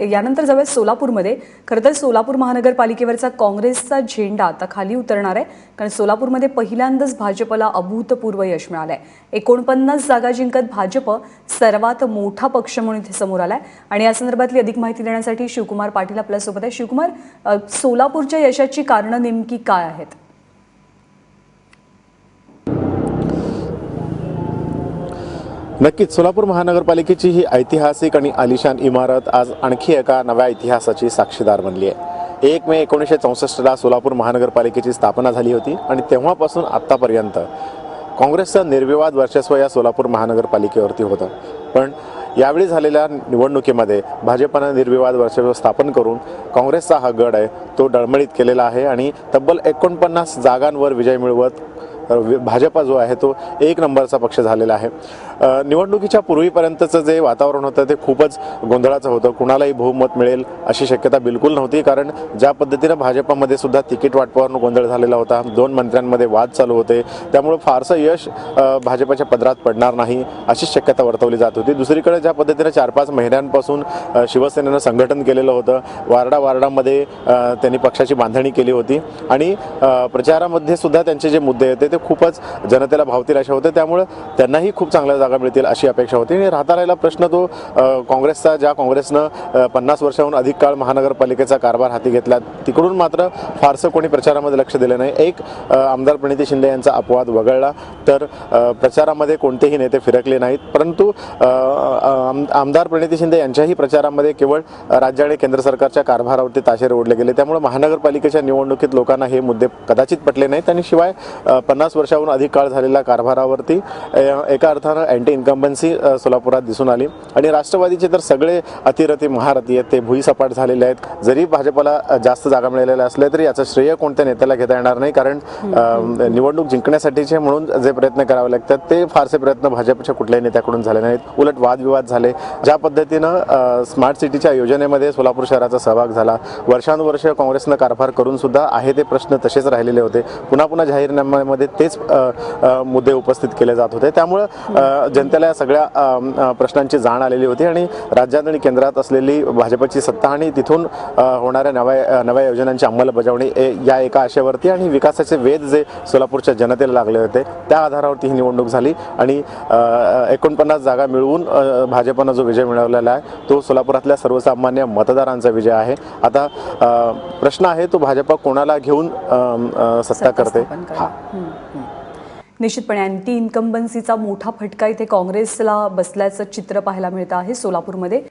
यानंतर जाऊया सोलापूरमध्ये खरं तर सोलापूर महानगरपालिकेवरचा काँग्रेसचा झेंडा आता खाली उतरणार आहे. कारण सोलापूरमध्ये पहिल्यांदाच भाजपला अभूतपूर्व यश मिळालं आहे एकोणपन्नास जागा जिंकत भाजप सर्वात मोठा पक्ष म्हणून इथे समोर आलाय. आणि या संदर्भातली अधिक माहिती देण्यासाठी शिवकुमार पाटील आपल्यासोबत आहे शिवकुमार सोलापूरच्या यशाची कारणं नेमकी काय आहेत? नक्कीच सोलापूर महानगरपालिकेची ही ऐतिहासिक आणि आलिशान इमारत आज आणखी एका नव्या इतिहासाची साक्षीदार बनली आहे. एक मे एकोणीसशे चौसष्टला सोलापूर महानगरपालिकेची स्थापना झाली होती आणि तेव्हापासून आत्तापर्यंत काँग्रेसचं निर्विवाद वर्चस्व या सोलापूर महानगरपालिकेवरती होतं. पण यावेळी झालेल्या निवडणुकीमध्ये भाजपनं निर्विवाद वर्चस्व स्थापन करून काँग्रेसचा हा गड आहे तो डळमळीत केलेला आहे आणि तब्बल एकोणपन्नास जागांवर विजय मिळवत भाजपा जो आहे तो एक नंबरचा पक्ष झालेला आहे. निवडणुकीच्या पूर्वीपर्यंतचं जे वातावरण होतं ते खूपच गोंधळाचं होतं. कुणालाही बहुमत मिळेल अशी शक्यता बिलकुल नव्हती. कारण ज्या पद्धतीनं भाजपामध्ये सुद्धा तिकीट वाटपावर गोंधळ झालेला होता दोन मंत्र्यांमध्ये वाद चालू होते. त्यामुळं फारसं यश भाजपाच्या पदरात पडणार नाही अशी शक्यता वर्तवली जात होती. दुसरीकडे ज्या पद्धतीनं चार पाच महिन्यांपासून शिवसेनेनं संघटन केलेलं होतं वारडा वार्डामध्ये त्यांनी पक्षाची बांधणी केली होती. आणि प्रचारामध्ये सुद्धा त्यांचे जे मुद्दे होते ते खूपच जनतेला भावतील अशा होते त्यामुळे त्यांनाही खूप चांगल्या जागा मिळतील अशी अपेक्षा होती. आणि राहता राहिला प्रश्न तो काँग्रेसचा ज्या काँग्रेसनं पन्नास वर्षाहून अधिक काळ महानगरपालिकेचा कारभार हाती घेतला तिकडून मात्र फारसं कोणी प्रचारामध्ये लक्ष दिलं नाही. एक आमदार प्रणिती शिंदे यांचा अपवाद वगळला तर प्रचारामध्ये कोणतेही नेते फिरकले नाहीत. परंतु आम- आमदार प्रणिती शिंदे यांच्याही प्रचारामध्ये केवळ राज्य आणि केंद्र सरकारच्या कारभारावरती ताशेरे ओढले गेले. त्यामुळे महानगरपालिकेच्या निवडणुकीत लोकांना हे मुद्दे कदाचित पटले नाहीत. आणि शिवाय पन्नास पन्नास वर्षाहून अधिक काळ झालेल्या कारभारावरती एका अर्थानं अँटी इन्कम्बन्सी सोलापुरात दिसून आली. आणि राष्ट्रवादीचे तर सगळे अतिरथी महारथी आहेत ते भुईसपाट झालेले आहेत. जरी भाजपला जास्त जागा मिळालेल्या असल्या तरी याचं श्रेय कोणत्या नेत्याला घेता येणार नाही? कारण निवडणूक जिंकण्यासाठीचे म्हणून जे प्रयत्न करावे लागतात ते फारसे प्रयत्न भाजपच्या कुठल्याही नेत्याकडून झाले नाहीत. उलट वादविवाद झाले. ज्या पद्धतीनं स्मार्ट सिटीच्या योजनेमध्ये सोलापूर शहराचा सहभाग झाला. वर्षानुवर्ष काँग्रेसनं कारभार करून सुद्धा आहे ते प्रश्न तसेच राहिलेले होते. पुन्हा पुन्हा जाहीरनाम्यामध्ये तेच मुद्दे उपस्थित केले जात होते त्यामुळं जनतेला या सगळ्या प्रश्नांची जाण आलेली होती आणि राज्यात आणि केंद्रात असलेली भाजपची सत्ता आणि तिथून होणाऱ्या नव्या नव्या योजनांची अंमलबजावणी ए- या एका आशेवरती आणि विकासाचे वेध जे सोलापूरच्या जनतेला लागले होते त्या आधारावरती ही निवडणूक झाली आणि एकोणपन्नास जागा मिळवून भाजपनं जो विजय मिळवलेला आहे तो सोलापुरातल्या सर्वसामान्य मतदारांचा विजय आहे आता प्रश्न आहे तो भाजप कोणाला घेऊन सत्ता करते. हा. निश्चितपणे अँटी इन्कम्बन्सीचा मोठा फटका इथे काँग्रेसला बसल्याचं चित्र पाहायला मिळतं आहे सोलापूरमध्ये.